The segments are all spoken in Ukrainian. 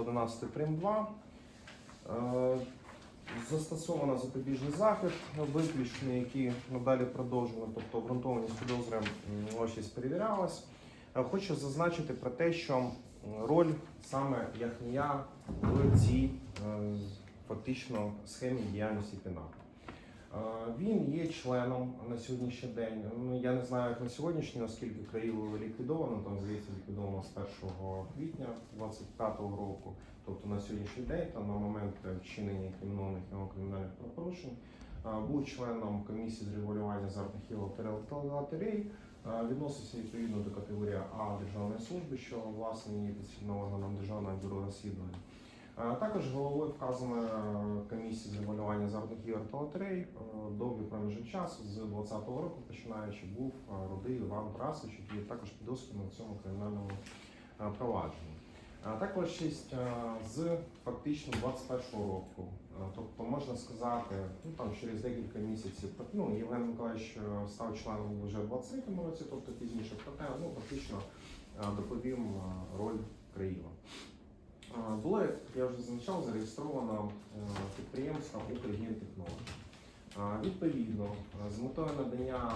11 прим 2. Е, Застосовано запобіжний захід, виключний, який надалі продовжено, тобто обґрунтованість підозри ось перевірялась. Е, Хочу зазначити про те, що роль саме Яхнія в цій е, фактично схемі діяльності ПІНА. Е, Він є членом на сьогоднішній день. Ну я не знаю, як на сьогоднішній, оскільки Країву ліквідовано, там здається ліквідовано з 1 квітня 2025 року. Тобто на сьогоднішній день, там на момент вчинення кримінальних і кримінальних правопорушень, е, був членом комісії з регулювання азартних ігор та лотерей, е, відносився відповідно до категорії А державної служби, що власне є підслідним органом державного бюро розслідування. Е, Також головою вказано е, комісії з регулювання азартних ігор та лотерей е, довгий проміжок часу з 2020 року починаючи був Рудий Іван Тарасович, який також підозрюваний в цьому кримінальному провадженні. Також шість з фактично 21 року. Тобто можна сказати, ну там через декілька місяців, ну Євген Миколаївич став членом вже в 23-му році, тобто пізніше, проте ну фактично доповім роль Криїва. Було, як я вже зазначав, зареєстровано е, підприємство Укргентехнології. Е, Відповідно, з метою надання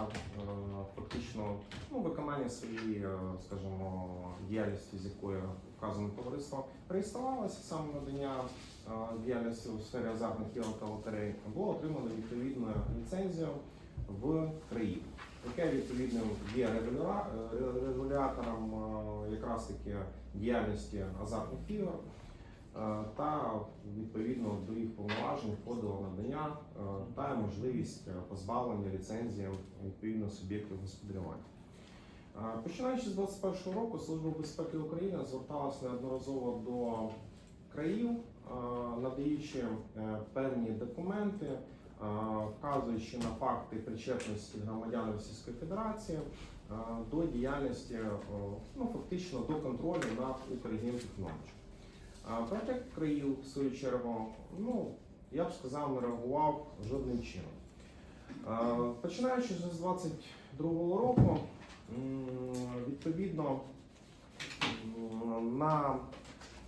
фактично ну, виконання своєї, скажімо, діяльності, з якою вказане товариство реєструвалося, саме надання діяльності у сфері азартних ігор та лотерей, було отримано відповідну ліцензію в країні, яке відповідно є е, регулятором е, якраз таки діяльності азартних ігор. Е, Та відповідно до їх повноважень входило надання та можливість позбавлення ліцензії відповідно суб'єктів господарювання. Починаючи з 2021 року, Служба безпеки України зверталася неодноразово до країв, надаючи певні документи, вказуючи на факти причетності громадян Російської Федерації е, до діяльності, е, ну фактично до контролю над Укргентехнологі. А Проте країв, в свою чергу, ну я б сказав, не реагував жодним чином. Е, Починаючи з 22-го року, відповідно на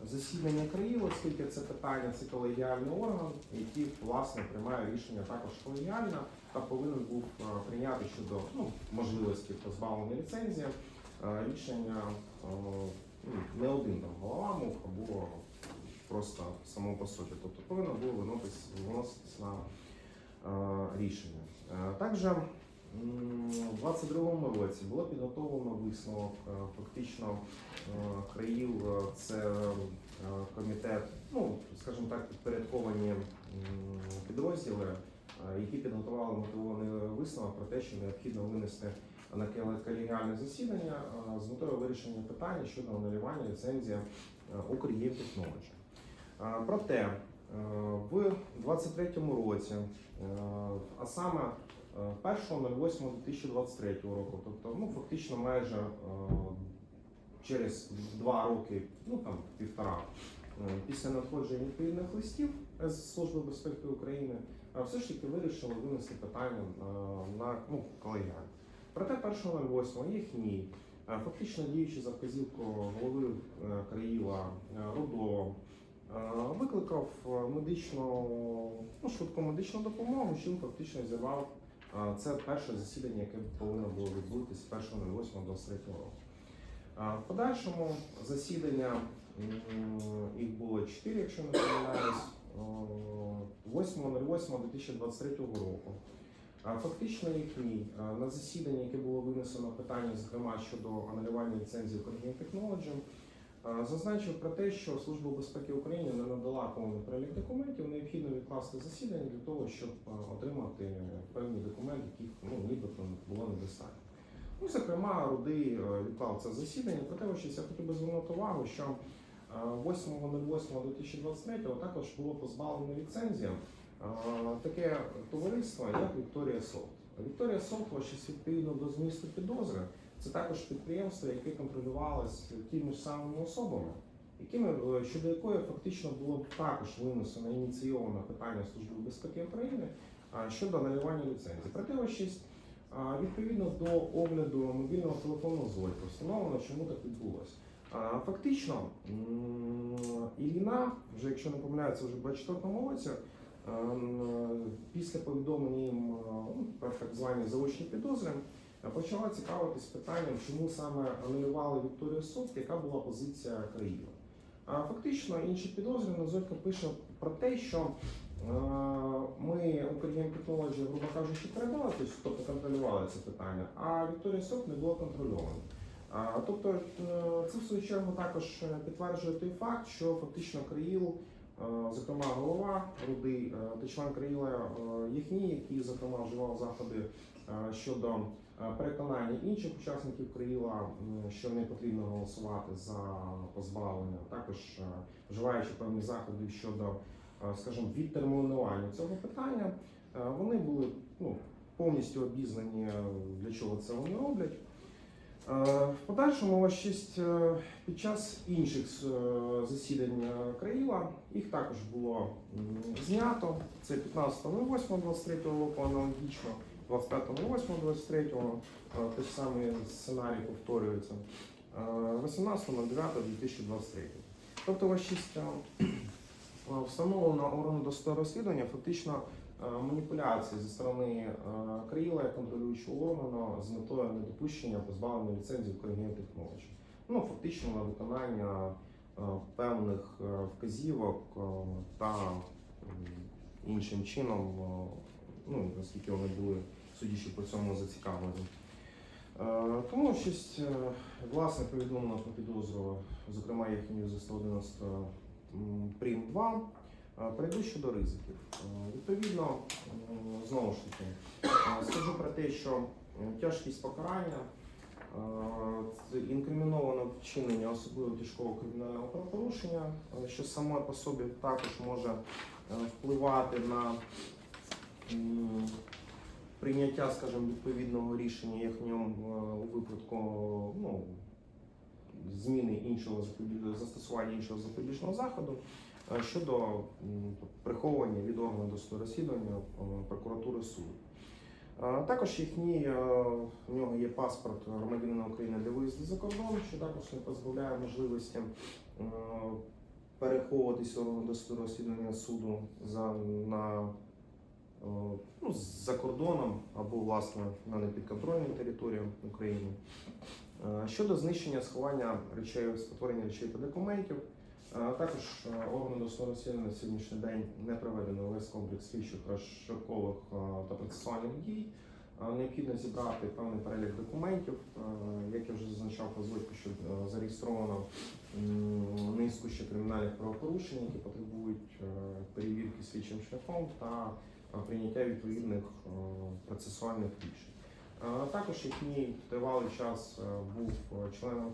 засідання країв, оскільки це питання, це колегіальний орган, який власне приймає рішення також колегіально та повинен був е, прийняти щодо ну, можливості позбавлення ліцензії. е, Рішення е, ну, не один там голова мов або просто само по собі. Тобто повинно було виноситись, на рішення. Також у 22-му році було підготовлено висновок е, фактично е, країв. е, Це комітет, ну скажімо так, підпорядковані підрозділи, які підготували мотивований висновок про те, що необхідно винести на колегіальне засідання з метою вирішення питання щодо анулювання ліцензії Technology. Е, Проте в 23-му році, а саме 1.08.2023 року, тобто ну, фактично майже е, через два роки, ну там півтора, е, після надходження відповідних листів з Служби безпеки України, е, все ж таки вирішили винести питання на ну, колегіально. Проте 1.08 їх ні. Фактично діючи за вказівку голови Країва е, Рудо, е, викликав медичну, ну, швидку медичну допомогу, чим фактично зірвав це перше засідання, яке повинно було відбутися з 1.08.23 року. В подальшому засідання їх було 4, якщо не помиляюсь, е, 8.08.2023 року. Фактично їх ні. На засіданні, яке було винесено питання, зокрема щодо анулювання ліцензії Corning Technology, зазначив про те, що Служба безпеки України не надала повний перелік документів, необхідно відкласти засідання для того, щоб отримати певні документи, яких ну, нібито було недостатньо. Ну, зокрема, Рудий е, відклав це засідання, проте я хотів би звернути увагу, що е, 8.08.2023 також було позбавлено ліцензія е, таке товариство, як Вікторія Софт. Вікторія Софт, ваші відповідно до змісту підозри, це також підприємство, яке контролювалося тими ж самими особами, якими е, щодо якої фактично було також винесено ініційоване питання Служби безпеки України щодо анулювання ліцензії. А, Відповідно до огляду мобільного телефону Золька встановлено, чому так відбулося. Фактично, м, Ілліна, вже якщо не помиляюся, вже в 24-му році, е, після повідомлення їм е, ну, про так звані заочні підозри, почала цікавитись питанням, чому саме анулювали Вікторію Сот, яка була позиція країни. А фактично інші підозрювані Зойка пише про те, що е, ми Україн Technology, грубо кажучи, передали, тобто тобто контролювали це питання, а Вікторія Сот не було контрольовано. А, Тобто е, це в свою чергу також підтверджує той факт, що фактично Країл, е, зокрема голова Руди та член Країла е, Єхні, який зокрема вживав заходи щодо переконання інших учасників Країла, м, що не потрібно голосувати за позбавлення, також е, вживаючи певні заходи щодо, е, скажімо, відтермінування цього питання, е, вони були ну, повністю обізнані, е, для чого це вони роблять. Е, В подальшому е, під час інших е, засідань е, Країла їх також було знято. Це 15.08.23 року аналогічно, 25.08.23 е, той самий сценарій повторюється. е, 18.09.2023. Тобто ось честь е, е, встановлено органу досудового розслідування фактично е, маніпуляції зі сторони е, Країла як контролюючого органу з метою недопущення позбавлення ліцензії України Technology. Ну, фактично на виконання е, певних е, вказівок е, та іншим чином, е, ну, наскільки вони були судячи по цьому зацікавлені. Е, Тому щось е, власне повідомлено про підозру, зокрема їхню за 111 м, прим 2. Е, Перейду щодо ризиків. Е, Відповідно, знову ж таки, е, скажу про те, що е, тяжкість покарання е, інкриміновано вчинення особливо тяжкого кримінального правопорушення, е, що саме по собі також може е, впливати на прийняття, скажімо, відповідного рішення як в ньому е, у випадку ну, зміни іншого застосування іншого запобіжного заходу е, щодо приховування від органу досудового розслідування е, прокуратури суду. Також їхній е, у нього є паспорт громадянина України для виїзду за кордон, що також не позбавляє можливості переховуватись органу досудового розслідування суду за на ну, за кордоном або власне на непідконтрольній території України. Е, Щодо знищення сховання речей, спотворення речей та документів, е, також е, органу досудового розслідування на сьогоднішній день не проведено весь комплекс слідчих розшукових е, та процесуальних дій. Е, Необхідно зібрати певний перелік документів, е, як я вже зазначав позвольку, що е, зареєстровано низку ще кримінальних правопорушень, які потребують е, перевірки слідчим шляхом та е, прийняття відповідних е, процесуальних рішень. Також їхній тривалий час е, був е, членом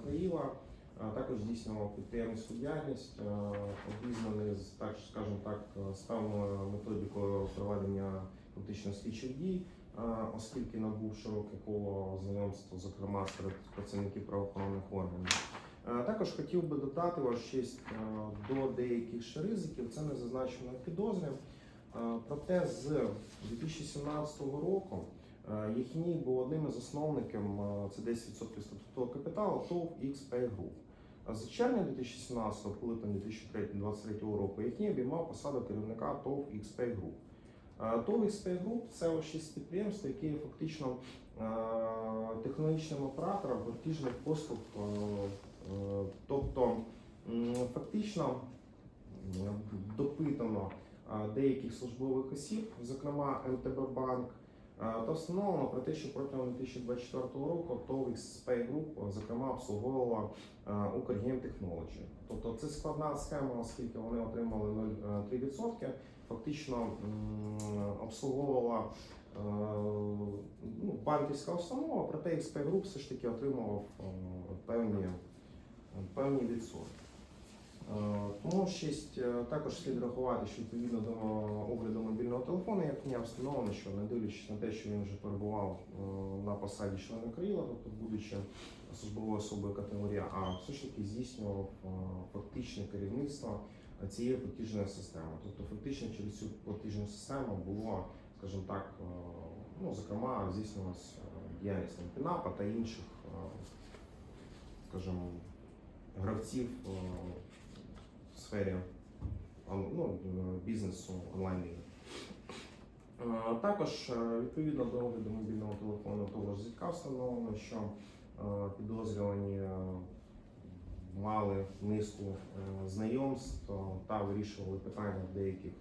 е, також здійснював підприємницьку діяльність, обізнаний з так, скажімо так, з певною методикою проведення фактично слідчих дій, оскільки набув широке коло знайомства, зокрема серед працівників правоохоронних органів. Також хотів би додати ваш честь до деяких ще ризиків. Це не зазначено в підозрі. Е, Проте з 2017 року е, був одним із основників, е, це 10% статутного капіталу ТОВ XP Group. З червня 2017 по липень 2023 року їхній обіймав посаду керівника ТОВ XP Group. Е, ТОВ XP Group – це ось шість підприємств, які є фактично е, технологічним оператором платіжних послуг. е, е, Тобто, фактично допитано е, деяких службових осіб, зокрема МТБ Банк, е, та встановлено про те, що протягом 2024 року ТОВ XP Group, е, зокрема, обслуговувала е, Укргейм Technology. Тобто це складна схема, оскільки вони отримали 0,3%, фактично обслуговувала е, ну, банківська установа, проте XP Group все ж таки отримував е, певні, певні відсотки. Е, Тому шість е, також слід рахувати, що відповідно до огляду мобільного телефону, як книга встановлено, що не дивлячись на те, що він вже перебував е, на посаді члена Країла, тобто будучи службовою особою категорії А, все ж таки здійснював фактичне керівництво цієї платіжної системи. Тобто фактично через цю платіжну систему було, скажімо так, ну, зокрема, здійснювалася діяльність ПІНАПа та інших, скажімо, гравців сфері ну, е, бізнесу онлайн. Е, Також е, відповідно до огляду мобільного телефону того ж зітка встановлено, що підозрювані мали низку знайомств та вирішували питання в деяких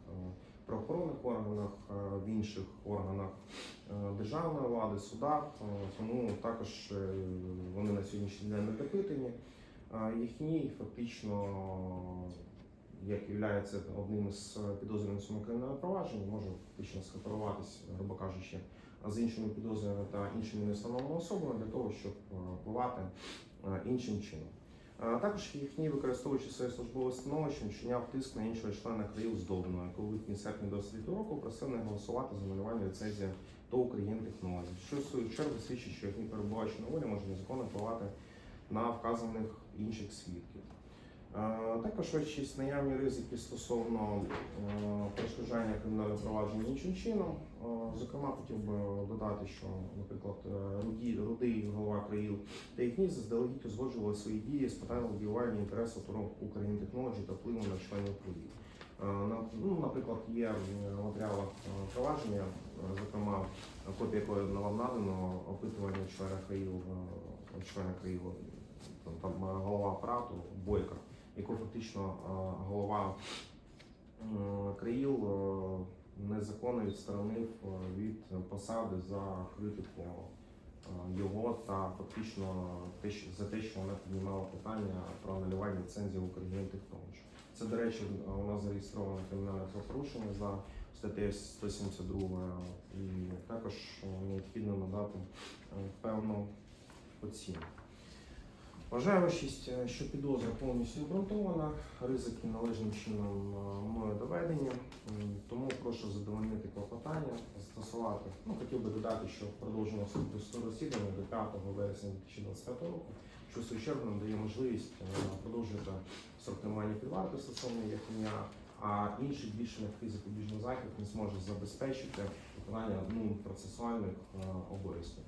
правоохоронних органах, в інших органах державної влади, судах. Тому також вони на сьогоднішній день не допитані. Їхній фактично, як є одним із підозрюваних в цьому кримінальному провадженні, може фактично скооперуватись, грубо кажучи, з іншими підозрюваними та іншими невстановленими особами для того, щоб е, впливати е, іншим чином. Е, Також їхній, використовуючи своє службове становище, вчиняв тиск на іншого члена Криїв Здобного, в липні серпні 23 року просив не голосувати за анулювання ліцензії до Україн технологій, що в свою чергу свідчить, що їхній перебуваючи на волі може незаконно впливати на вказаних інших свідків. Також враховуючись наявні ризики стосовно е, перешкоджання кримінального провадження іншим чином. Зокрема, хотів би додати, що, наприклад, е, Руді, Рудий, голова країн та їхні заздалегідь узгоджували свої дії з питань лобіювання інтересу торгу Україн технологій та впливу на членів країн. Е, Ну, наприклад, є в матеріалах е, провадження, зокрема, копія якої вам надано опитування члена країв, члена країв, там, голова апарату Бойка, яку фактично е, голова е, країл е, незаконно відсторонив від посади за критику його та фактично за те, що вона піднімала питання про анулювання ліцензії в Україні технологій. Це, до речі, у нас зареєстровано кримінальне правопорушення за статтею 172 і також необхідно надати певну оцінку. Вважаємо, е, що підозра повністю обґрунтована, ризики належним чином е, мною доведені, тому прошу задовольнити клопотання, застосувати. Ну, хотів би додати, що продовжено судове розслідування до 5 вересня 2025 року, що в нам дає можливість е, продовжити срок тримання стосовно ім'я, а інший більше на запобіжний захід не зможе забезпечити виконання ну, процесуальних обов'язків.